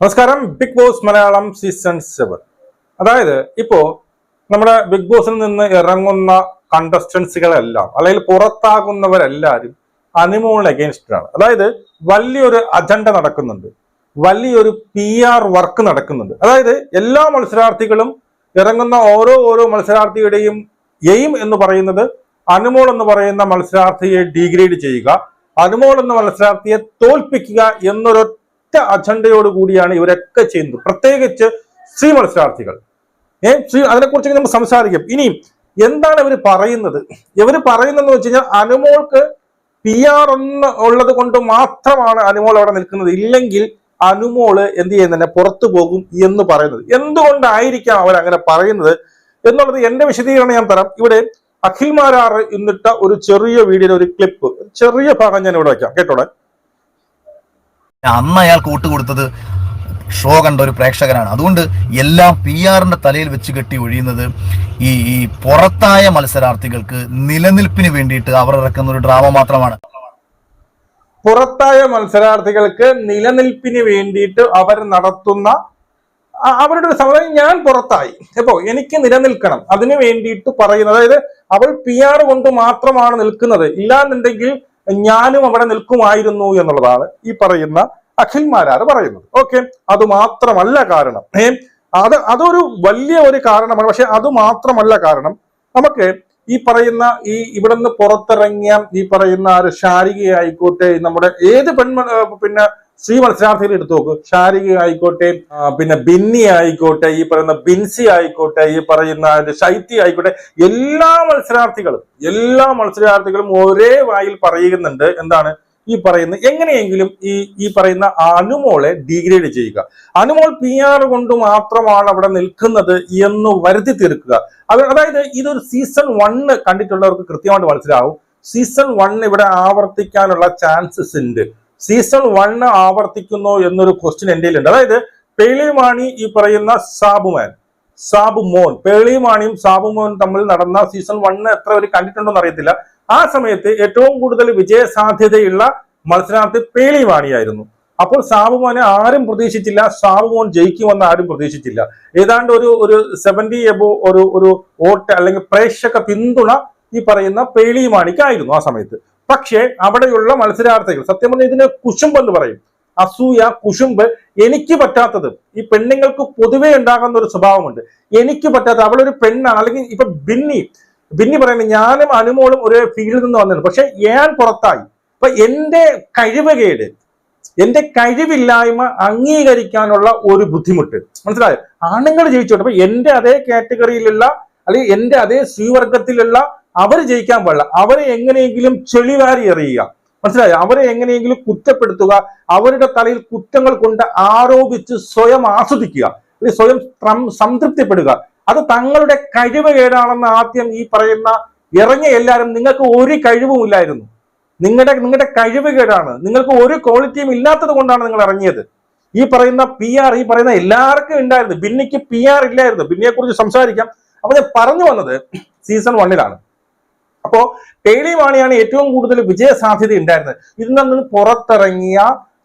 നമസ്കാരം. Big boss Malayalam season seven അതായത് ഇപ്പോ നമ്മുടെ ബിഗ് ബോസിൽ നിന്ന് ഇറങ്ങുന്ന കണ്ടസ്റ്റൻസുകളെല്ലാം അല്ലെങ്കിൽ പുറത്താകുന്നവരെല്ലാവരും അനിമോൾ അഗേൻസ്റ്റാണ് അതായത് വലിയൊരു അജണ്ട നടക്കുന്നുണ്ട്. വലിയൊരു പി ആർ വർക്ക് നടക്കുന്നുണ്ട്. അതായത് എല്ലാ മത്സരാർത്ഥികളും ഇറങ്ങുന്ന ഓരോ ഓരോ മത്സരാർത്ഥിയുടെയും എയിം എന്ന് പറയുന്നത് അനുമോൾ എന്ന് പറയുന്ന മത്സരാർത്ഥിയെ ഡീഗ്രേഡ് ചെയ്യുക അനുമോൾ എന്ന മത്സരാർത്ഥിയെ തോൽപ്പിക്കുക എന്നൊരൊറ്റ അജണ്ടയോട് കൂടിയാണ് ഇവരൊക്കെ ചെയ്യുന്നത്. പ്രത്യേകിച്ച് സ്ത്രീ മത്സരാർത്ഥികൾ. ഏ സ്ത്രീ നമ്മൾ സംസാരിക്കും. ഇനിയും എന്താണ് ഇവർ പറയുന്നത്? ഇവർ പറയുന്നതെന്ന് വെച്ച് കഴിഞ്ഞാൽ അനുമോൾക്ക് പി ആർ ഒന്ന് ഉള്ളത് കൊണ്ട് മാത്രമാണ് അനുമോൾ അവിടെ നിൽക്കുന്നത്. ഇല്ലെങ്കിൽ അനുമോൾ എന്ത് ചെയ്യുന്നതിനെ പുറത്തു പോകും എന്ന് പറയുന്നത്. എന്തുകൊണ്ടായിരിക്കാം അവർ അങ്ങനെ പറയുന്നത്? എന്നുള്ളത് എന്റെ വിശദീകരണം ഞാൻ തരാം. ഇവിടെ അഖിൽ മാരാർ ഇന്നിട്ട ഒരു ചെറിയ വീഡിയോയുടെ ഒരു ക്ലിപ്പ് ചെറിയ ഭാഗം ഞാൻ ഇവിടെ വയ്ക്കാം. കേട്ടോടെ? അന്ന് അയാൾ കൂട്ടുകൊടുത്തത് ഷോ കണ്ട ഒരു പ്രേക്ഷകനാണ്. അതുകൊണ്ട് എല്ലാം പി ആറിന്റെ തലയിൽ വെച്ച് കെട്ടി ഒഴിയുന്നത് ഈ ഈ പുറത്തായ മത്സരാർത്ഥികൾക്ക് നിലനിൽപ്പിന് വേണ്ടിയിട്ട് അവർ ഇറക്കുന്ന ഒരു ഡ്രാമ മാത്രമാണ്. പുറത്തായ മത്സരാർത്ഥികൾക്ക് നിലനിൽപ്പിന് വേണ്ടിയിട്ട് അവർ നടത്തുന്ന അവരുടെ ഒരു സമയം ഞാൻ പുറത്തായി. അപ്പോ എനിക്ക് നിലനിൽക്കണം. അതിനു വേണ്ടിയിട്ട് പറയുന്നത് അതായത് അവൾ പി ആർ കൊണ്ട് മാത്രമാണ് നിൽക്കുന്നത്. ഇല്ലാന്നുണ്ടെങ്കിൽ ഞാനും അവിടെ നിൽക്കുമായിരുന്നു എന്നുള്ളതാണ് ഈ പറയുന്ന അഖിൽമാരാർ പറയുന്നത്. ഓക്കെ അത് മാത്രമല്ല കാരണം. ഏ? അത് അതൊരു വലിയ ഒരു കാരണമാണ്. പക്ഷെ അത് മാത്രമല്ല കാരണം. നമുക്ക് ഈ പറയുന്ന ഈ ഇവിടുന്ന് പുറത്തിറങ്ങിയ ഈ പറയുന്ന ഒരു ശാരികയായിക്കോട്ടെ നമ്മുടെ ഏത് പെൺമ പിന്നെ സ്ത്രീ മത്സരാർത്ഥികൾ എടുത്തു നോക്ക്. ശാരിക ആയിക്കോട്ടെ പിന്നെ ബിന്നി ആയിക്കോട്ടെ ഈ പറയുന്ന ബിൻസി ആയിക്കോട്ടെ ഈ പറയുന്ന ശൈത്യ ആയിക്കോട്ടെ എല്ലാ മത്സരാർത്ഥികളും എല്ലാ മത്സരാർത്ഥികളും ഒരേ വായിൽ പറയുന്നുണ്ട്. എന്താണ്? ഈ പറയുന്ന എങ്ങനെയെങ്കിലും ഈ ഈ പറയുന്ന അനുമോളെ ഡിഗ്രേഡ് ചെയ്യുക. അനുമോൾ പി ആർ കൊണ്ട് മാത്രമാണ് അവിടെ നിൽക്കുന്നത് എന്ന് വരുത്തി തീർക്കുക. അത് അതായത് ഇതൊരു സീസൺ വണ്ണ് കണ്ടിട്ടുള്ളവർക്ക് കൃത്യമായിട്ട് മനസ്സിലാവും. സീസൺ വൺ ഇവിടെ ആവർത്തിക്കാനുള്ള ചാൻസസ് ഉണ്ട്. സീസൺ വണ്ണ് ആവർത്തിക്കുന്നു എന്നൊരു ക്വസ്റ്റ്യൻ എന്റെ ഉണ്ട് അതായത് പേളിമാണി ഈ പറയുന്ന സാബുമാൻ സാബു മോൻ പേളിമാണിയും സാബുമോൻ തമ്മിൽ നടന്ന സീസൺ വണ്ണ് എത്ര പേര് കണ്ടിട്ടുണ്ടോ എന്ന് അറിയത്തില്ല. ആ സമയത്ത് ഏറ്റവും കൂടുതൽ വിജയ സാധ്യതയുള്ള മത്സരാർത്ഥി പേളിമാണിയായിരുന്നു. അപ്പോൾ സാബുമോനെ ആരും പ്രതീക്ഷിച്ചില്ല സാബുമോൻ ജയിക്കുമെന്ന് ആരും പ്രതീക്ഷിച്ചില്ല. ഏതാണ്ട് ഒരു ഒരു സെവന്റി എബോ ഒരു ഒരു വോട്ട് അല്ലെങ്കിൽ പ്രേക്ഷക പിന്തുണ ഈ പറയുന്ന പേളിമാണിക്കായിരുന്നു ആ സമയത്ത്. പക്ഷേ അവിടെയുള്ള മത്സരാർത്ഥികൾ സത്യം പറഞ്ഞാൽ ഇതിന് കുശുംബ് എന്ന് പറയും. അസൂയ കുശുമ്പ് എനിക്ക് പറ്റാത്തത്. ഈ പെണ്ണുങ്ങൾക്ക് പൊതുവേ ഉണ്ടാകുന്ന ഒരു സ്വഭാവമുണ്ട്. എനിക്ക് പറ്റാത്ത അവളൊരു പെണ്ണാണ്. അല്ലെങ്കിൽ ഇപ്പൊ ബിന്നി ബിന്നി പറയുന്നത് ഞാനും അനുമോളും ഒരേ ഫീൽഡിൽ നിന്ന് വന്നത് പക്ഷെ ഞാൻ പുറത്തായി. അപ്പൊ എന്റെ കഴിവുകേട് എന്റെ കഴിവില്ലായ്മ അംഗീകരിക്കാനുള്ള ഒരു ബുദ്ധിമുട്ട്. മനസ്സിലായോ? ആണുങ്ങൾ ജയിച്ചോട്ടെ അപ്പൊ എന്റെ അതേ കാറ്റഗറിയിലുള്ള അല്ലെങ്കിൽ എന്റെ അതേ സ്ത്രീവർഗത്തിലുള്ള അവർ ജയിക്കാൻ പാടില്ല. അവരെ എങ്ങനെയെങ്കിലും ചെളിവാരി എറിയുക. മനസ്സിലായോ? അവരെ എങ്ങനെയെങ്കിലും കുറ്റപ്പെടുത്തുക. അവരുടെ തലയിൽ കുറ്റങ്ങൾ കൊണ്ട് ആരോപിച്ച് സ്വയം ആസ്വദിക്കുക. അല്ലെങ്കിൽ സ്വയം സംതൃപ്തിപ്പെടുക. അത് തങ്ങളുടെ കഴിവ് കേടാണെന്ന് ആദ്യം ഈ പറയുന്ന ഇറങ്ങിയ എല്ലാവരും നിങ്ങൾക്ക് ഒരു കഴിവുമില്ലായിരുന്നു നിങ്ങളുടെ നിങ്ങളുടെ കഴിവ് കേടാണ്. നിങ്ങൾക്ക് ഒരു ക്വാളിറ്റിയും ഇല്ലാത്തത് കൊണ്ടാണ് നിങ്ങൾ ഇറങ്ങിയത്. ഈ പറയുന്ന പി ആർ ഈ പറയുന്ന എല്ലാവർക്കും ഉണ്ടായിരുന്നു. ബിന്നിക്ക് പി ആർ ഇല്ലായിരുന്നു. ബിന്നിയെ കുറിച്ച് സംസാരിക്കാം. അപ്പൊ ഞാൻ പറഞ്ഞു വന്നത് സീസൺ വണ്ണിലാണ് അപ്പോ പേളി മാണിയാണ് ഏറ്റവും കൂടുതൽ വിജയ സാധ്യത ഉണ്ടായിരുന്നത്. ഇതിൽ നിന്ന് പുറത്തിറങ്ങിയ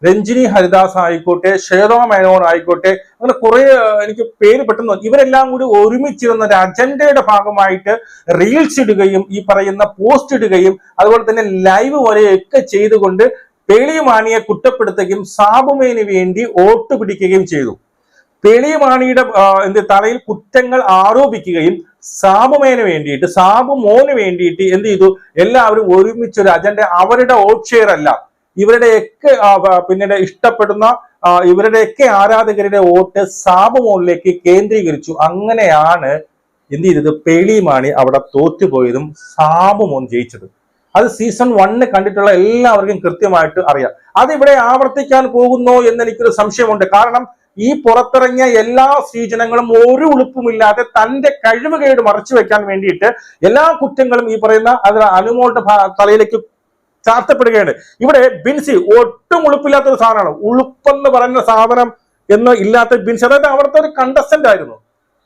രഞ്ജിനി ഹരിദാസ് ആയിക്കോട്ടെ ശ്വേത മേനോൻ ആയിക്കോട്ടെ അങ്ങനെ കുറെ എനിക്ക് പേര് പെട്ടെന്ന് ഇവരെല്ലാം കൂടി ഒരുമിച്ചിരുന്ന ഒരു അജണ്ടയുടെ ഭാഗമായിട്ട് റീൽസ് ഇടുകയും ഈ പറയുന്ന പോസ്റ്റ് ഇടുകയും അതുപോലെ തന്നെ ലൈവ് വരെയൊക്കെ ചെയ്തുകൊണ്ട് പേളിയുമാണിയെ കുറ്റപ്പെടുത്തുകയും സാബുമേന് വേണ്ടി വോട്ട് പിടിക്കുകയും ചെയ്തു. പേളിമാണിയുടെ ആ, എന്ത് തലയിൽ കുറ്റങ്ങൾ ആരോപിക്കുകയും സാബുമേന് വേണ്ടിയിട്ട് സാബു മോന് വേണ്ടിയിട്ട് എന്ത് ചെയ്തു? എല്ലാവരും ഒരുമിച്ച് ഒരു അജണ്ട അവരുടെ വോട്ട് അല്ല ഇവരുടെയൊക്കെ പിന്നീട് ഇഷ്ടപ്പെടുന്ന ഇവരുടെയൊക്കെ ആരാധകരുടെ വോട്ട് സാബു മോനിലേക്ക് കേന്ദ്രീകരിച്ചു. അങ്ങനെയാണ് എന്ത് ചെയ്തത്? പേളിമാണി അവിടെ തോറ്റുപോയതും സാബു മോൻ ജയിച്ചത്. അത് സീസൺ വണ്ണ് കണ്ടിട്ടുള്ള എല്ലാവർക്കും കൃത്യമായിട്ട് അറിയാം. അതിവിടെ ആവർത്തിക്കാൻ പോകുന്നോ എന്ന് എനിക്കൊരു സംശയമുണ്ട്. കാരണം ഈ പുറത്തിറങ്ങിയ എല്ലാ സ്ത്രീജനങ്ങളും ഒരു ഉളുപ്പുമില്ലാതെ തന്റെ കഴിവുകേട് മറച്ചു വെക്കാൻ വേണ്ടിയിട്ട് എല്ലാ കുറ്റങ്ങളും ഈ പറയുന്ന അത് അനുമോളുടെ തലയിലേക്ക് ചാർത്തപ്പെടുകയാണ്. ഇവിടെ ബിൻസി ഒട്ടും ഉളുപ്പില്ലാത്ത ഒരു സാധനമാണ്. ഉളുപ്പെന്ന് പറയുന്ന സാധനം എന്ന് ഇല്ലാത്ത ബിൻസി. അതായത് അവിടുത്തെ ഒരു കണ്ടസ്റ്റന്റ് ആയിരുന്നു.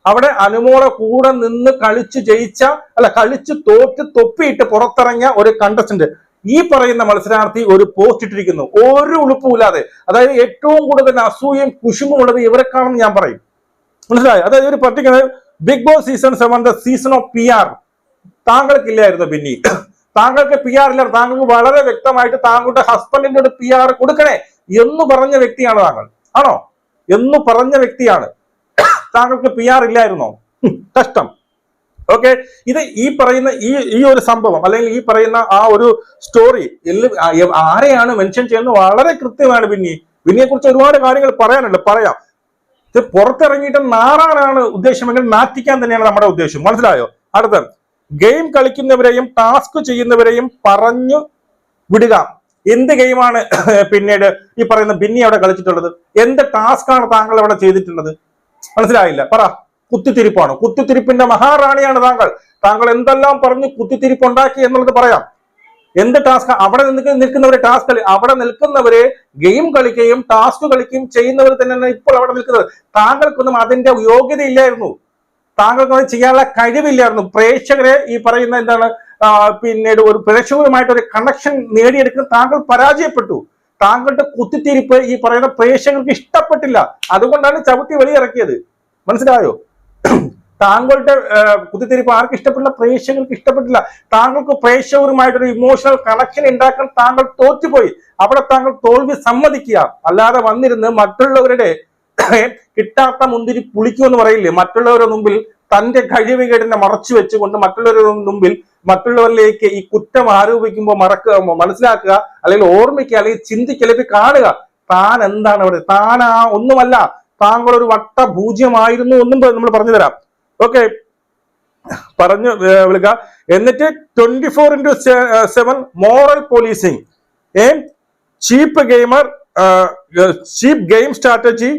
അവിടെ അനുമോളെ കൂടെ നിന്ന് കളിച്ച് ജയിച്ച അല്ല കളിച്ച് തോറ്റ് തൊപ്പിയിട്ട് പുറത്തിറങ്ങിയ ഒരു കണ്ടസ്റ്റന്റ് ഈ പറയുന്ന മത്സരാർത്ഥി ഒരു പോസ്റ്റ് ഇട്ടിരിക്കുന്നു. ഒരു ഉളുപ്പുമില്ലാതെ. അതായത് ഏറ്റവും കൂടുതൽ അസൂയയും കുശുമും ഉള്ളത് ഇവരെക്കാണെന്ന് ഞാൻ പറയും. മനസ്സിലായി? അതായത് ഒരു particular big boss season seven the season of P R താങ്കൾക്കില്ലായിരുന്നു പിന്നെ താങ്കൾക്ക് പി ആർ ഇല്ല താങ്കൾക്ക് വളരെ വ്യക്തമായിട്ട് താങ്കളുടെ ഹസ്ബൻഡിന്റെ ഒരു പി ആർ കൊടുക്കണേ എന്ന് പറഞ്ഞ വ്യക്തിയാണ് താങ്കൾ. ആണോ? എന്ന് പറഞ്ഞ വ്യക്തിയാണ്. താങ്കൾക്ക് പി ആർ ഇല്ലായിരുന്നോ? കഷ്ടം. ഓക്കെ ഇത് ഈ പറയുന്ന ഈ ഈ ഒരു സംഭവം അല്ലെങ്കിൽ ഈ പറയുന്ന ആ ഒരു സ്റ്റോറി ആരെയാണ് മെൻഷൻ ചെയ്യുന്നത് വളരെ കൃത്യമാണ് വിന്നി വിന്നിയെ കുറിച്ച് ഒരുപാട് കാര്യങ്ങൾ പറയാനുണ്ട് പറയാം. ഇത് പുറത്തിറങ്ങിയിട്ട് നാറാനാണ് ഉദ്ദേശമെങ്കിൽ നാറ്റിക്കാൻ തന്നെയാണ് നമ്മുടെ ഉദ്ദേശം. മനസ്സിലായോ? അടുത്ത ഗെയിം കളിക്കുന്നവരെയും ടാസ്ക് ചെയ്യുന്നവരെയും പറഞ്ഞു വിടുക. എന്ത് ഗെയിമാണ് പിന്നീട് ഈ പറയുന്ന ബിന്നി അവിടെ കളിച്ചിട്ടുള്ളത്? എന്ത് ടാസ്ക് ആണ് താങ്കൾ അവിടെ ചെയ്തിട്ടുള്ളത്? മനസ്സിലായില്ല. പറ. കുത്തിത്തിരിപ്പാണ്. കുത്തിത്തിരിപ്പിന്റെ മഹാറാണിയാണ് താങ്കൾ. താങ്കൾ എന്തെല്ലാം പറഞ്ഞ് കുത്തിത്തിരിപ്പ് ഉണ്ടാക്കി എന്നുള്ളത് പറയാം. എന്ത് ടാസ്ക് അവിടെ നിൽക്കുന്നവരെ ടാസ്ക് അവിടെ നിൽക്കുന്നവരെ ഗെയിം കളിക്കുകയും ടാസ്ക് കളിക്കുകയും ചെയ്യുന്നവർ തന്നെയാണ് ഇപ്പോൾ അവിടെ നിൽക്കുന്നത്. താങ്കൾക്കൊന്നും അതിന്റെ യോഗ്യത ഇല്ലായിരുന്നു താങ്കൾക്ക് അത് ചെയ്യാനുള്ള കഴിവില്ലായിരുന്നു. പ്രേക്ഷകരെ ഈ പറയുന്ന എന്താണ് പിന്നീട് ഒരു പ്രേക്ഷകരുമായിട്ട് ഒരു കണക്ഷൻ നേടിയെടുക്കുന്ന താങ്കൾ പരാജയപ്പെട്ടു. താങ്കളുടെ കുത്തിത്തിരിപ്പ് ഈ പറയുന്ന പ്രേക്ഷകർക്ക് ഇഷ്ടപ്പെട്ടില്ല. അതുകൊണ്ടാണ് ചവിട്ടി വെളിയിറക്കിയത്. മനസ്സിലായോ? താങ്കളുടെ കുത്തിത്തിരിപ്പ് ആർക്ക് ഇഷ്ടപ്പെട്ടില്ല പ്രേക്ഷകർക്ക് ഇഷ്ടപ്പെട്ടില്ല. താങ്കൾക്ക് പ്രേക്ഷകരുമായിട്ടൊരു ഇമോഷണൽ കണക്ഷൻ ഉണ്ടാക്കാൻ താങ്കൾ തോറ്റുപോയി. അവിടെ താങ്കൾ തോൽവി സമ്മതിക്കുക. അല്ലാതെ വന്നിരുന്ന് മറ്റുള്ളവരുടെ കിട്ടാത്ത മുന്തിരി പുളിക്കുമെന്ന് പറയില്ലേ? മറ്റുള്ളവരുടെ മുമ്പിൽ തന്റെ കഴിവുകേടിനെ മറച്ചു വെച്ചുകൊണ്ട് മറ്റുള്ളവരുടെ മുമ്പിൽ മറ്റുള്ളവരിലേക്ക് ഈ കുറ്റം ആരോപിക്കുമ്പോൾ മറക്കുക മനസ്സിലാക്കുക അല്ലെങ്കിൽ ഓർമ്മിക്കുക അല്ലെങ്കിൽ ചിന്തിക്കുക അല്ലെങ്കിൽ കാണുക. താൻ എന്താണ് അവിടെ? താൻ ആ ഒന്നുമല്ല. താങ്കൾ ഒരു വട്ട പൂജ്യമായിരുന്നു എന്നും നമ്മൾ പറഞ്ഞു തരാം ഓക്കെ പറഞ്ഞു വിളിക്ക. എന്നിട്ട് twenty four into seven moral policing a cheap gamer cheap game strategy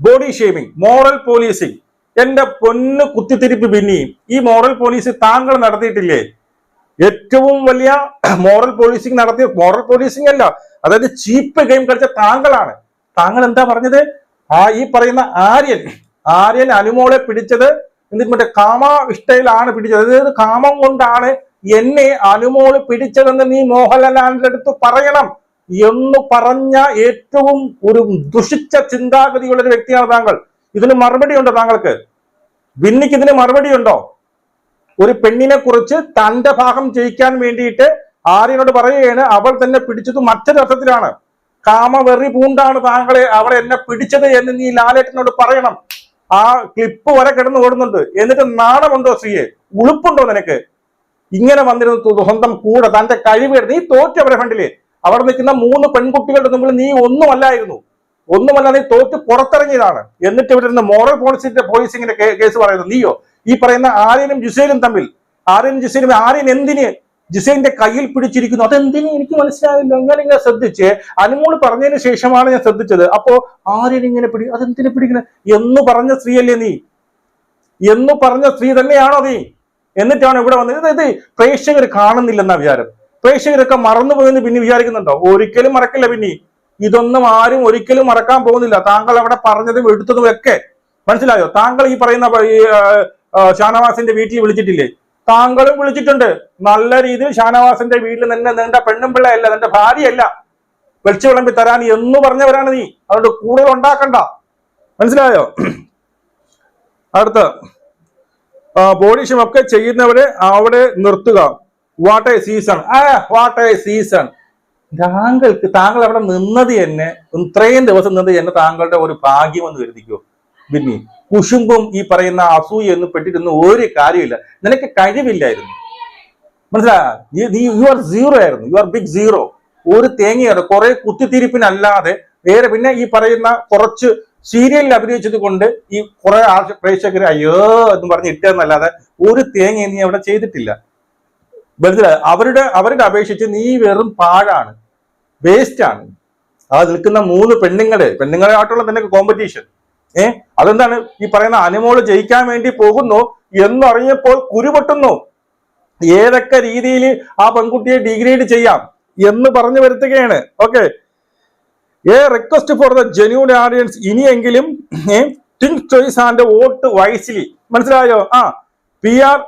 body shaming moral policing എന്റെ പൊന്ന് കുത്തിത്തിരിപ്പ് പിന്നെയും. ഈ മോറൽ പോലീസ് താങ്കൾ നടത്തിയിട്ടില്ലേ? ഏറ്റവും വലിയ മോറൽ പോലീസിങ് നടത്തിയ മോറൽ പോലീസിങ് അല്ല. അതായത് ചീപ്പ് ഗെയിം കളിച്ച താങ്കളാണ്. താങ്കൾ എന്താ പറഞ്ഞത്? ആ ഈ പറയുന്ന ആര്യൻ ആര്യൻ അനുമോളെ പിടിച്ചത് എന്നിട്ട് മറ്റേ കാമ ഇഷ്ടയിലാണ് പിടിച്ചത്. അതായത് കാമം കൊണ്ടാണ് എന്നെ അനുമോൾ പിടിച്ചതെന്ന് നീ മോഹൻലാലിന്റെ അടുത്ത് പറയണം എന്ന് പറഞ്ഞ ഏറ്റവും ഒരു ദുഷിച്ച ചിന്താഗതിയുള്ള ഒരു വ്യക്തിയാണ് താങ്കൾ. ഇതിന് മറുപടി ഉണ്ടോ താങ്കൾക്ക്? ബിന്നിക്ക് ഇതിന് മറുപടി ഉണ്ടോ ഒരു പെണ്ണിനെ കുറിച്ച് തന്റെ ഭാഗം ജയിക്കാൻ വേണ്ടിയിട്ട് ആര്യനോട് പറയുകയാണ് അവൾ തന്നെ പിടിച്ചത് മറ്റൊരു അർത്ഥത്തിലാണ് കാമവെറി പൂണ്ടാണ് താങ്കളെ അവിടെ എന്നെ പിടിച്ചത് എന്ന് നീ ലാലേട്ടനോട് പറയണം. ആ ക്ലിപ്പ് വരെ കിടന്നു ഓടുന്നുണ്ട്. എന്നിട്ട് നാണമുണ്ടോ സ്ത്രീയെ? ഉളുപ്പുണ്ടോ നിനക്ക്? ഇങ്ങനെ വന്നിരുന്ന സ്വന്തം കൂടെ തന്റെ കഴിവ് നീ തോറ്റ അവരെ ഫ്രണ്ടിൽ അവിടെ നിൽക്കുന്ന മൂന്ന് പെൺകുട്ടികളുടെ മുമ്പിൽ നീ ഒന്നുമല്ലായിരുന്നു. ഒന്നുമല്ല നീ തോറ്റ് പുറത്തിറങ്ങിയതാണ്. എന്നിട്ട് ഇവിടെ നിന്ന് മോറൽ പോളിസിന്റെ പോലീസിങ്ങിന്റെ കേസ് പറയുന്നത് നീയോ? ഈ പറയുന്ന ആര്യനും ജുസേലും തമ്മിൽ. ആര്യനും ജുസേലും ആര്യൻ എന്തിന് ജിസേലിന്റെ കയ്യിൽ പിടിച്ചിരിക്കുന്നു. അതെന്തിനു എനിക്ക് മനസ്സിലാവില്ല ഞാൻ ഇങ്ങനെ ശ്രദ്ധിച്ച് അനുമോൾ പറഞ്ഞതിന് ശേഷമാണ് ഞാൻ ശ്രദ്ധിച്ചത്. അപ്പോ ആരും ഇങ്ങനെ പിടി അതെന്തിനെ പിടിക്കണേ? എന്ന് പറഞ്ഞ സ്ത്രീയല്ലേ നീ? എന്ന് പറഞ്ഞ സ്ത്രീ തന്നെയാണോ നീ? എന്നിട്ടാണ് ഇവിടെ വന്നത്. ഇത് പ്രേക്ഷകർ കാണുന്നില്ലെന്ന വിചാരം. പ്രേക്ഷകരൊക്കെ മറന്നുപോയെന്ന് പിന്നെ വിചാരിക്കുന്നുണ്ടോ? ഒരിക്കലും മറക്കില്ല പിന്നെ. ഇതൊന്നും ആരും ഒരിക്കലും മറക്കാൻ പോകുന്നില്ല. താങ്കൾ അവിടെ പറഞ്ഞതും എടുത്തതും ഒക്കെ മനസ്സിലായോ? താങ്കൾ ഈ പറയുന്ന ഷാനവാസിന്റെ വീട്ടിൽ വിളിച്ചിട്ടില്ലേ? താങ്കളും വിളിച്ചിട്ടുണ്ട്. നല്ല രീതിയിൽ ഷാനവാസിന്റെ വീട്ടിൽ നിന്നെ നിന്റെ പെണ്ണും പിള്ളയല്ല നിന്റെ ഭാര്യയല്ല. വെളിച്ചു വിളമ്പി തരാൻ എന്ന് പറഞ്ഞവരാണ് നീ. അതുകൊണ്ട് കൂടുതൽ ഉണ്ടാക്കണ്ട. മനസ്സിലായോ? അടുത്ത ബോഡിഷം ഒക്കെ ചെയ്യുന്നവരെ അവിടെ നിർത്തുക. വാട്ട് എ സീസൺ ആ വാട്ട് എ സീസൺ താങ്കൾക്ക് താങ്കൾ അവിടെ നിന്നത് തന്നെ ഇത്രയും ദിവസം നിന്നത് തന്നെ താങ്കളുടെ ഒരു ഭാഗ്യമെന്ന് കരുതിക്കോ? ബിന്നി കുശുമ്പും ഈ പറയുന്ന അസൂയ ഒന്നും പെട്ടിട്ടൊന്നും ഒരു കാര്യമില്ല നിനക്ക് കഴിവില്ലായിരുന്നു. മനസ്സിലായ നീ യു ആർ സീറോ ആയിരുന്നു. യു ആർ ബിഗ് സീറോ ഒരു തേങ്ങയാണ്. കുറെ കുത്തിത്തിരിപ്പിനല്ലാതെ വേറെ പിന്നെ ഈ പറയുന്ന കുറച്ച് സീരിയലിൽ അഭിനയിച്ചത് കൊണ്ട് ഈ കുറെ പ്രേക്ഷകർ അയ്യോ എന്ന് പറഞ്ഞ് ഇട്ടെന്നല്ലാതെ ഒരു തേങ്ങ നീ അവിടെ ചെയ്തിട്ടില്ല. മനസ്സിലായി അവരുടെ അവരുടെ അപേക്ഷിച്ച് നീ വെറും പാഴാണ്. വേസ്റ്റ് ആണ്. ആ നിൽക്കുന്ന മൂന്ന് പെണ്ണുങ്ങളെ. പെണ്ണുങ്ങളായിട്ടുള്ള നിനക്ക് കോമ്പറ്റീഷൻ ഏ? അതെന്താണ്? ഈ പറയുന്ന അനുമോൾ ജയിക്കാൻ വേണ്ടി പോകുന്നു എന്നറിഞ്ഞപ്പോൾ കുരുപൊട്ടുന്നു. ഏതൊക്കെ രീതിയിൽ ആ പെൺകുട്ടിയെ ഡിഗ്രേഡ് ചെയ്യാം എന്ന് പറഞ്ഞു വരുത്തുകയാണ്. Okay a request for the genuine audience ഇനിയെങ്കിലും think choice and vote wisely മനസ്സിലായോ? ആ പി ആർ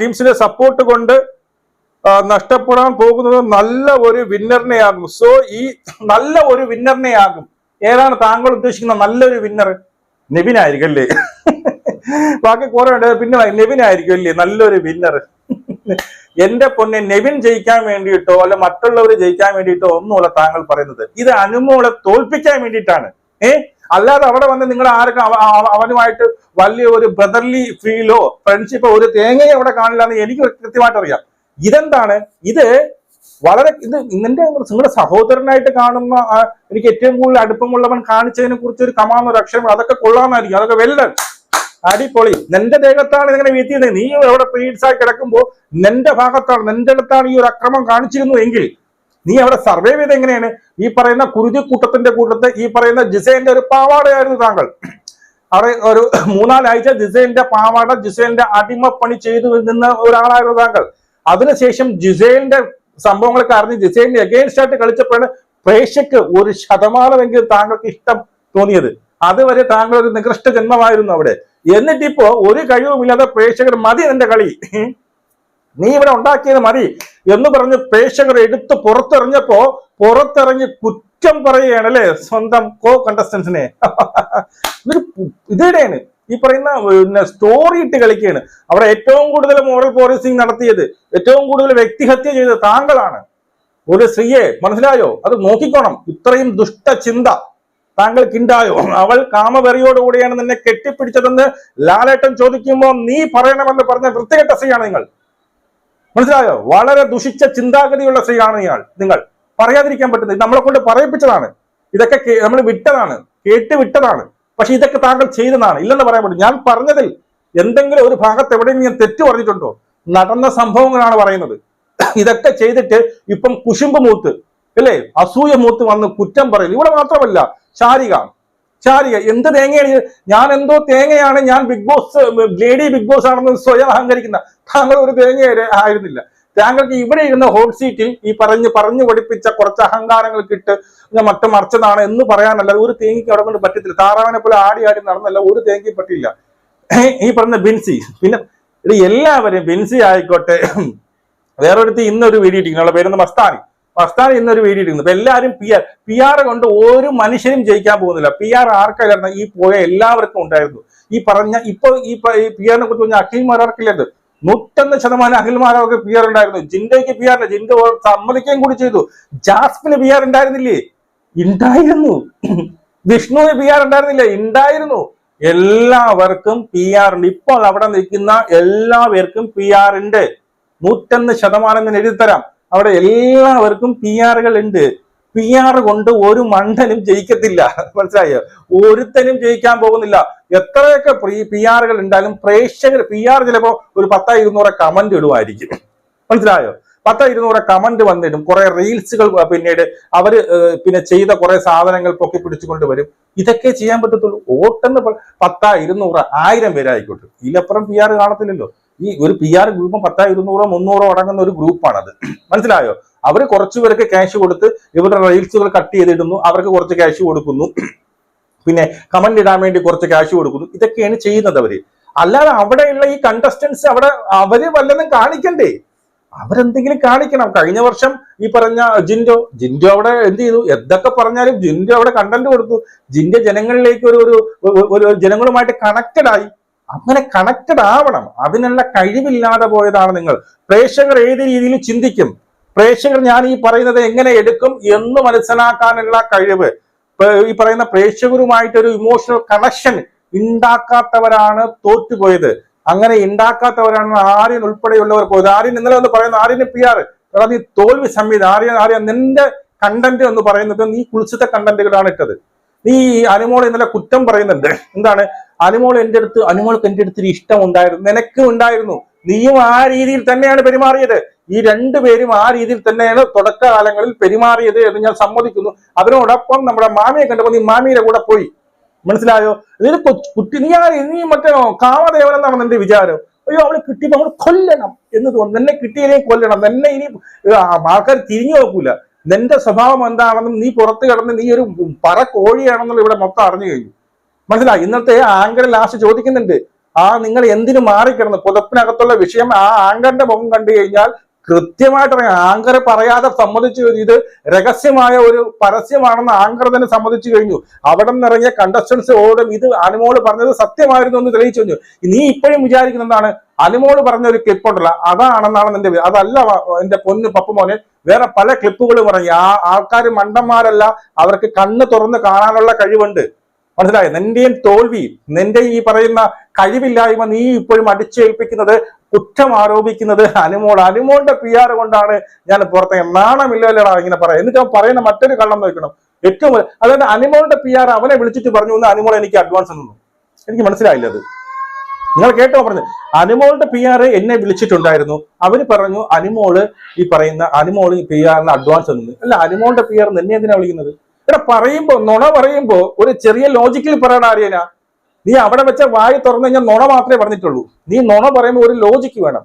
ടീംസിന്റെ സപ്പോർട്ട് കൊണ്ട് നഷ്ടപ്പെടാൻ പോകുന്നത് നല്ല ഒരു വിന്നറിനെയാകും സോ ഈ നല്ല ഒരു വിന്നറിനെ ആകും ഏതാണ് താങ്കൾ ഉദ്ദേശിക്കുന്ന നല്ലൊരു വിന്നർ നെവിൻ ആയിരിക്കും അല്ലേ ബാക്കി കുറെ ഉണ്ട്. പിന്നെ നെവിൻ ആയിരിക്കും അല്ലേ നല്ലൊരു വിന്നർ എന്റെ പൊന്നെ നെവിൻ ജയിക്കാൻ വേണ്ടിയിട്ടോ അല്ല മറ്റുള്ളവർ ജയിക്കാൻ വേണ്ടിയിട്ടോ ഒന്നുമല്ല താങ്കൾ പറയുന്നത്. ഇത് അനുമോളെ തോൽപ്പിക്കാൻ വേണ്ടിയിട്ടാണ്. ഏ? അല്ലാതെ അവിടെ വന്ന് നിങ്ങൾ ആർക്കും അവ- അവ- അവനുമായിട്ട് വലിയ ഒരു ബ്രദർലി ഫീലോ ഫ്രണ്ട്ഷിപ്പോ ഒരു തേങ്ങയോ അവിടെ കാണില്ല എന്ന് എനിക്ക് കൃത്യമായിട്ട് അറിയാം ഇതെന്താണ്? ഇത് വളരെ ഇത് നിന്റെ നിങ്ങളുടെ സഹോദരനായിട്ട് കാണുന്ന എനിക്ക് ഏറ്റവും കൂടുതൽ അടുപ്പമുള്ളവൻ കാണിച്ചതിനെ കുറിച്ച് ഒരു കമാന്ന ഒരു അക്ഷരം അതൊക്കെ കൊള്ളാമായിരിക്കും. അതൊക്കെ വെല്ലൻ അടിപൊളി. നിന്റെ ദേഹത്താണ് ഇതിങ്ങനെ വീട്ടിൽ നീ എവിടെ പീഡ്സായി കിടക്കുമ്പോൾ കിടക്കുമ്പോ നിന്റെ ഭാഗത്താണ് നിന്റെ അടുത്താണ് ഈ ഒരു അക്രമം കാണിച്ചിരുന്നു എങ്കിൽ നീ അവിടെ സർവേ ചെയ്ത് എങ്ങനെയാണ്? ഈ പറയുന്ന കുരുതി കൂട്ടത്തിന്റെ കൂട്ടത്ത് ഈ പറയുന്ന ജിസൈന്റെ ഒരു പാവാടയായിരുന്നു താങ്കൾ. അവിടെ ഒരു മൂന്നാലാഴ്ച ജിസൈലിന്റെ പാവാട ജിസൈലിന്റെ അടിമപ്പണി ചെയ്തു നിന്ന ഒരാളായിരുന്നു താങ്കൾ. അതിനുശേഷം ജിസൈലിന്റെ സംഭവങ്ങളൊക്കെ അറിഞ്ഞ് ജിസൈലിന്റെ അഗെയിൻസ്റ്റ് ആയിട്ട് കളിച്ചപ്പോഴാണ് പ്രേക്ഷക്ക് ഒരു ശതമാനമെങ്കിലും താങ്കൾക്ക് ഇഷ്ടം തോന്നിയത്. അതുവരെ താങ്കൾ ഒരു നികൃഷ്ട ജന്മമായിരുന്നു അവിടെ. എന്നിട്ടിപ്പോ ഒരു കഴിവുമില്ലാതെ പ്രേക്ഷകർ മതി നിന്റെ കളി. നീ ഇവിടെ ഉണ്ടാക്കിയത് മതി എന്ന് പറഞ്ഞ് പ്രേക്ഷകർ എടുത്ത് പുറത്തിറങ്ങിയപ്പോ പുറത്തിറങ്ങി കുറ്റം പറയുകയാണ് അല്ലെ? സ്വന്തം കോ കണ്ടസ്റ്റൻസിനെ ഇതെവിടെയാണ് ഈ പറയുന്ന പിന്നെ സ്റ്റോറി ഇട്ട് കളിക്കുകയാണ്. അവിടെ ഏറ്റവും കൂടുതൽ മോറൽ പോലീസിങ് നടത്തിയത് ഏറ്റവും കൂടുതൽ വ്യക്തിഹത്യ ചെയ്തത് താങ്കളാണ്. ഒരു സ്ത്രീയെ മനസ്സിലായോ? അത് നോക്കിക്കോണം. ഇത്രയും ദുഷ്ട ചിന്ത താങ്കൾക്കുണ്ടായോ അവൾ കാമവെറിയോടുകൂടിയാണ് നിന്നെ കെട്ടിപ്പിടിച്ചതെന്ന് ലാലേട്ടൻ ചോദിക്കുമ്പോൾ നീ പറയണമെന്ന് പറഞ്ഞ വൃത്തികെട്ട സ്ത്രീയാണ് നിങ്ങൾ. മനസ്സിലായോ? വളരെ ദുഷിച്ച ചിന്താഗതിയുള്ള സ്ത്രീയാണ് ഇയാൾ നിങ്ങൾ. പറയാതിരിക്കാൻ പറ്റുന്നത്. നമ്മളെ കൊണ്ട് പറയിപ്പിച്ചതാണ്. ഇതൊക്കെ നമ്മൾ വിട്ടതാണ്. കേട്ട് വിട്ടതാണ്. പക്ഷെ ഇതൊക്കെ താങ്കൾ ചെയ്തതാണ് ഇല്ലെന്ന് പറയാൻ പറ്റും ഞാൻ പറഞ്ഞതിൽ എന്തെങ്കിലും ഒരു ഭാഗത്ത് എവിടെയെങ്കിലും ഞാൻ തെറ്റ് പറഞ്ഞിട്ടുണ്ടോ? നടന്ന സംഭവങ്ങളാണ് പറയുന്നത്. ഇതൊക്കെ ചെയ്തിട്ട് ഇപ്പം കുശുമ്പ് മൂത്ത് അല്ലേ? അസൂയ മൂത്ത് വന്ന് കുറ്റം പറയുന്നു ഇവിടെ മാത്രമല്ല ശാരിക. ശാരിക എന്ത് തേങ്ങയാണ് ഞാൻ എന്തോ തേങ്ങയാണ് ഞാൻ big boss lady big boss ആണെന്ന് സ്വയം അഹങ്കരിക്കുന്ന. താങ്കൾ ഒരു തേങ്ങ ആയിരുന്നില്ല. താങ്കൾക്ക് ഇവിടെ ഇരുന്ന ഹോട്ട് സീറ്റിൽ ഈ പറഞ്ഞ് പറഞ്ഞു പഠിപ്പിച്ച കുറച്ച് അഹങ്കാരങ്ങൾക്ക് ഇട്ട് ഞാൻ മറ്റു മറിച്ചതാണ് എന്ന് പറയാനല്ല ഒരു തേങ്ങിക്ക് അവിടെ കൊണ്ട് പറ്റത്തില്ല. താറാവിനെ പോലെ ആടി ആടി നടന്നല്ല ഒരു തേങ്ങി പറ്റില്ല ഈ പറഞ്ഞ ബിൻസി പിന്നെ ഇത് എല്ലാവരും ബിൻസി ആയിക്കോട്ടെ. വേറൊരുത്തി ഇന്നൊരു വീഡിയോ ഇട്ടിരിക്കുന്നു. പേരൊന്ന് മസ്താനി. മസ്താനി ഇന്നൊരു വീഡിയോ ഇട്ടിരുന്നു അപ്പൊ എല്ലാവരും പി ആർ പി ആർ കൊണ്ട് ഒരു മനുഷ്യനും ജയിക്കാൻ പോകുന്നില്ല. പി ആർ ആർക്കല്ലായിരുന്നു? ഈ പോയ എല്ലാവർക്കും ഉണ്ടായിരുന്നു. ഈ പറഞ്ഞ ഇപ്പൊ ഈ പി ആറിനെ കുറിച്ച് പറഞ്ഞ അഖിൽമാരാർക്കില്ലത് നൂറ്റൊന്ന് ശതമാനം അഖിൽമാരൊക്കെ പി ആർ ഉണ്ടായിരുന്നു. ജിൻഡയ്ക്ക് പി ആർ ജിൻഡ സമ്മതിക്കുകയും കൂടി ചെയ്തു. ജാസ്മിന് പി ആർ ഉണ്ടായിരുന്നില്ലേ? ഉണ്ടായിരുന്നു. വിഷ്ണുവിന് പി ആർ ഉണ്ടായിരുന്നില്ല? ഉണ്ടായിരുന്നു. എല്ലാവർക്കും പി ആർ ഉണ്ട്. ഇപ്പോൾ അവിടെ നിൽക്കുന്ന എല്ലാവർക്കും പി ആർ ഉണ്ട്. നൂറ്റൊന്ന് ശതമാനം ഞാൻ എഴുതി തരാം. അവിടെ എല്ലാവർക്കും പി ആറുകൾ ഉണ്ട്. പി ആർ കൊണ്ട് ഒരു മണ്ടനും ജയിക്കത്തില്ല. മനസ്സിലായോ? ഒരുത്തനും ജയിക്കാൻ പോകുന്നില്ല. എത്രയൊക്കെ പി ആറുകൾ ഉണ്ടായാലും പ്രേക്ഷകർ പി ആർ ചിലപ്പോ ഒരു പത്തോ ഇരുന്നൂറ് കമന്റ് ഇടുമായിരിക്കും മനസ്സിലായോ? പത്തോ ഇരുന്നൂറ് കമന്റ് വന്നിടും. കുറെ റീൽസുകൾ പിന്നീട് അവർ പിന്നെ ചെയ്ത കുറെ സാധനങ്ങൾ പൊക്കി പിടിച്ചുകൊണ്ട് വരും. ഇതൊക്കെ ചെയ്യാൻ പറ്റത്തുള്ളൂ. ഓട്ടെന്ന് പത്താ ഇരുന്നൂറ് ആയിരം പേരായിക്കോട്ടെ. ഇതിലപ്പുറം പി ആർ കാണത്തില്ലല്ലോ. ഈ ഒരു പി ആർ ഗ്രൂപ്പ് പത്താ ഇരുന്നൂറോ മുന്നൂറോ അടങ്ങുന്ന ഒരു ഗ്രൂപ്പാണത് മനസ്സിലായോ? അവർ കുറച്ചു ക്യാഷ് കൊടുത്ത് ഇവരുടെ റീൽസുകൾ കട്ട് ചെയ്തിടുന്നു. അവർക്ക് കുറച്ച് ക്യാഷ് കൊടുക്കുന്നു. പിന്നെ കമന്റ് ഇടാൻ വേണ്ടി കുറച്ച് ക്യാഷ് കൊടുക്കുന്നു. ഇതൊക്കെയാണ് ചെയ്യുന്നത് അവർ. അല്ലാതെ അവിടെയുള്ള ഈ കണ്ടസ്റ്റൻസ് അവിടെ അവർ വല്ലതും കാണിക്കണ്ടേ? അവരെന്തെങ്കിലും കാണിക്കണം. കഴിഞ്ഞ വർഷം ഈ പറഞ്ഞ ജിൻഡോ ജിൻഡോ അവിടെ എന്ത് ചെയ്തു? എന്തൊക്കെ പറഞ്ഞാലും ജിൻഡോ അവിടെ കണ്ടന്റ് കൊടുത്തു. ജിൻഡോ ജനങ്ങളിലേക്ക് ഒരു ഒരു ഒരു- ഒരു ജനങ്ങളുമായിട്ട് കണക്റ്റഡ് ആയി. അങ്ങനെ കണക്റ്റഡ് ആവണം. അതിനുള്ള കഴിവില്ലാതെ പോയതാണ് നിങ്ങൾ. പ്രേക്ഷകർ ഏത് രീതിയിൽ ചിന്തിക്കും. പ്രേക്ഷകർ ഞാൻ ഈ പറയുന്നത് എങ്ങനെ എടുക്കും എന്ന് മനസ്സിലാക്കാനുള്ള കഴിവ്. ഈ പറയുന്ന പ്രേക്ഷകരുമായിട്ടൊരു ഇമോഷണൽ കണക്ഷൻ ഉണ്ടാക്കാത്തവരാണ് തോറ്റുപോയത്. അങ്ങനെ ഉണ്ടാക്കാത്തവരാണ് ആര്യൻ ഉൾപ്പെടെയുള്ളവർ പോയത്. ആര്യൻ ഇന്നലെ ഒന്ന് പറയുന്ന ആര്യന് പി ആർ നീ തോൽവി സംവിധാനം ആര്യൻ ആര്യൻ നിന്റെ കണ്ടന്റ് എന്ന് പറയുന്നത് നീ കുളിച്ചത്തെ കണ്ടന്റുകളാണ് ഇട്ടത്. നീ ഈ അനുമോൾ ഇന്നലെ കുറ്റം പറയുന്നുണ്ട്. എന്താണ്? അനുമോൾ എന്റെ അടുത്ത് അനുമോൾക്ക് എന്റെ അടുത്ത് ഇഷ്ടം ഉണ്ടായിരുന്നു. നിനക്കും ഉണ്ടായിരുന്നു. നീയും ആ രീതിയിൽ തന്നെയാണ് പെരുമാറിയത്. ഈ രണ്ടുപേരും ആ രീതിയിൽ തന്നെയാണ് തുടക്കകാലങ്ങളിൽ പെരുമാറിയത് എന്ന് ഞാൻ സമ്മതിക്കുന്നു. അതിനോടൊപ്പം നമ്മുടെ മാമിയെ കണ്ടപ്പോൾ നീ മാമിയുടെ കൂടെ പോയി. മനസ്സിലായോ? ഇതിന് കുട്ടി നീ ആ നീ മറ്റേ കാമദേവൻ എന്നാണ് നിന്റെ വിചാരം. അയ്യോ അവളെ കിട്ടിയപ്പോ അവൾ കൊല്ലണം എന്ന് തോന്നുന്നു. നിന്നെ കിട്ടിയതിനെ കൊല്ലണം. എന്നെ ഇനി ആൾക്കാർ തിരിഞ്ഞു നോക്കൂല. നിന്റെ സ്വഭാവം എന്താണെന്നും നീ പുറത്ത് കിടന്ന് നീ ഒരു പറ കോഴിയാണെന്നുള്ള ഇവിടെ മൊത്തം അറിഞ്ഞു കഴിഞ്ഞു. മനസ്സിലായി? ഇന്നത്തെ ആങ്കർ ലാസ്റ്റ് ചോദിക്കുന്നുണ്ട്. ആ നിങ്ങൾ എന്തിനു മാറിക്കിടന്നു? പുതപ്പിനകത്തുള്ള വിഷയം ആ ആങ്കറിന്റെ മുഖം കണ്ടു കഴിഞ്ഞാൽ കൃത്യമായിട്ട് പറയാം. ആങ്കർ പറയാതെ സമ്മതിച്ചു. ഇത് രഹസ്യമായ ഒരു പരസ്യമാണെന്ന് ആങ്കർ തന്നെ സമ്മതിച്ചു കഴിഞ്ഞു. അവിടെ നിന്നിറങ്ങിയ കണ്ടസ്റ്റൻസ് ഓടും. ഇത് അനുമോൾ പറഞ്ഞത് സത്യമായിരുന്നു എന്ന് തെളിയിച്ചു കഴിഞ്ഞു. നീ ഇപ്പോഴും വിചാരിക്കുന്ന എന്താണ്? അനുമോൾ പറഞ്ഞ ഒരു ക്ലിപ്പ് ഉണ്ടല്ലോ. അതാണെന്നാണ് എന്റെ അതല്ല എന്റെ പൊന്ന് പപ്പുമോനെ വേറെ പല ക്ലിപ്പുകളും ഇറങ്ങി. ആ ആൾക്കാർ മണ്ടന്മാരല്ല. അവർക്ക് കണ്ണ് തുറന്ന് കാണാനുള്ള കഴിവുണ്ട്. മനസ്സിലായോ? നിന്റെയും തോൽവി നിന്റെ ഈ പറയുന്ന കഴിവില്ലായ്മ നീ ഇപ്പോഴും അടിച്ചേൽപ്പിക്കുന്നത് കുറ്റം ആരോപിക്കുന്നത് അനുമോൾ. അനുമോളുടെ പി ആർ കൊണ്ടാണ് ഞാൻ പുറത്തേക്ക് നാണമില്ലല്ലടാ ഇങ്ങനെ പറയാം എന്നിട്ട് പറയുന്ന മറ്റൊരു കള്ളം നോക്കണം. ഏറ്റവും അതായത് അനുമോളുടെ പി ആർ അവനെ വിളിച്ചിട്ട് പറഞ്ഞു എന്ന് അനുമോൾ എനിക്ക് അഡ്വാൻസ് തന്നു. എനിക്ക് മനസ്സിലായില്ല അത്. നിങ്ങൾ കേട്ടോ പറഞ്ഞു. അനുമോളുടെ പി ആർ എന്നെ വിളിച്ചിട്ടുണ്ടായിരുന്നു. അവർ പറഞ്ഞു അനുമോൾ ഈ പറയുന്ന അനുമോൾ പി ആറിന് അഡ്വാൻസ് തന്നു. അല്ല അനുമോളുടെ പി ആർ നിന്നെ എന്തിനാ വിളിക്കുന്നത്? ഇവിടെ പറയുമ്പോ നുണ പറയുമ്പോ ഒരു ചെറിയ ലോജിക്കിൽ പറയണ ആര്യന നീ അവിടെ വെച്ച വായി തുറന്നു കഴിഞ്ഞാൽ നുണ മാത്രമേ പറഞ്ഞിട്ടുള്ളൂ. നീ നുണ പറയുമ്പോൾ ഒരു ലോജിക്ക് വേണം.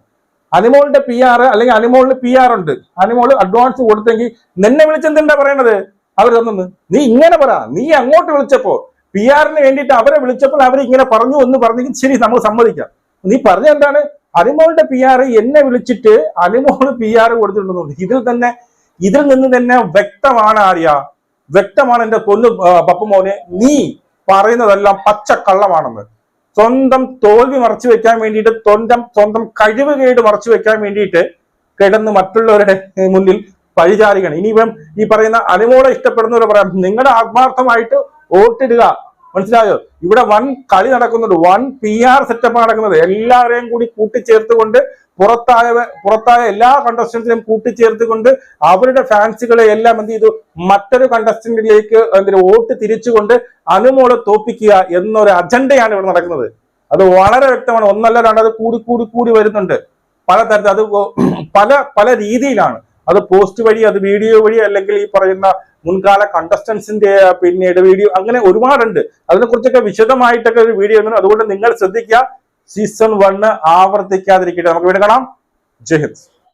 അനിമോളിന്റെ പി ആർ അല്ലെങ്കിൽ അനുമോളിന് പി ആർ ഉണ്ട്. അനിമോൾ അഡ്വാൻസ് കൊടുത്തെങ്കിൽ നിന്നെ വിളിച്ചെന്താ പറയണത്? അവർ തന്നു നീ ഇങ്ങനെ പറ. നീ അങ്ങോട്ട് വിളിച്ചപ്പോ പി ആറിന് വേണ്ടിയിട്ട് അവരെ വിളിച്ചപ്പോൾ അവർ ഇങ്ങനെ പറഞ്ഞു എന്ന് പറഞ്ഞെങ്കിൽ ശരി നമ്മൾ സമ്മതിക്കാം. നീ പറഞ്ഞ എന്താണ്? അനിമോളിന്റെ പി ആർ എന്നെ വിളിച്ചിട്ട് അനിമോൾ പി ആർ കൊടുത്തിട്ടുണ്ടെന്ന് ഇതിൽ തന്നെ ഇതിൽ നിന്ന് തന്നെ വ്യക്തമാണ് ആര്യ. വ്യക്തമാണ് എന്റെ പൊന്നു പപ്പുമോനെ. നീ പറയുന്നതെല്ലാം പച്ചക്കള്ളമാണെന്ന്. സ്വന്തം തോൽവി മറച്ചു വെക്കാൻ വേണ്ടിയിട്ട് സ്വന്തം സ്വന്തം കഴിവുകേട് മറച്ചു വെക്കാൻ വേണ്ടിയിട്ട് കിടന്ന് മറ്റുള്ളവരുടെ മുന്നിൽ പരിചാരിക്കണം ഇനിയിപ്പം ഈ പറയുന്ന അനുമോളെ ഇഷ്ടപ്പെടുന്നവർ പറയാം നിങ്ങളുടെ ആത്മാർത്ഥമായിട്ട് വോട്ടിടുക. മനസ്സിലായോ? ഇവിടെ വൻ കളി നടക്കുന്നുണ്ട്. വൺ പി ആർ സെറ്റപ്പ് നടക്കുന്നത്. എല്ലാവരെയും കൂടി കൂട്ടിച്ചേർത്തുകൊണ്ട് പുറത്തായ പുറത്തായ എല്ലാ കണ്ടസ്റ്റൻസിനെയും കൂട്ടിച്ചേർത്തുകൊണ്ട് അവരുടെ ഫാൻസുകളെ എല്ലാം എന്ത് ചെയ്തു? മറ്റൊരു കണ്ടസ്റ്റന്റിലേക്ക് എന്തിനു വോട്ട് തിരിച്ചുകൊണ്ട് അനുമോളെ തോപ്പിക്കുക എന്നൊരു അജണ്ടയാണ് ഇവിടെ നടക്കുന്നത്. അത് വളരെ വ്യക്തമാണ്. ഒന്നല്ല രണ്ടത് കൂടി കൂടി കൂടി വരുന്നുണ്ട്. പല തരത്തിൽ അത് പല പല രീതിയിലാണ്. അത് പോസ്റ്റ് വഴി അത് വീഡിയോ വഴി അല്ലെങ്കിൽ ഈ പറയുന്ന മുൻകാല കണ്ടസ്റ്റൻസിന്റെ പിന്നീട് വീഡിയോ അങ്ങനെ ഒരുപാടുണ്ട്. അതിനെക്കുറിച്ചൊക്കെ വിശദമായിട്ടൊക്കെ ഒരു വീഡിയോ അതുകൊണ്ട് നിങ്ങൾ ശ്രദ്ധിക്കുക. സീസൺ വണ്ണ് ആവർത്തിക്കാതിരിക്കട്ടെ. നമുക്ക് വീണ്ടും കാണാം. ജയ് ഹിന്ദ്.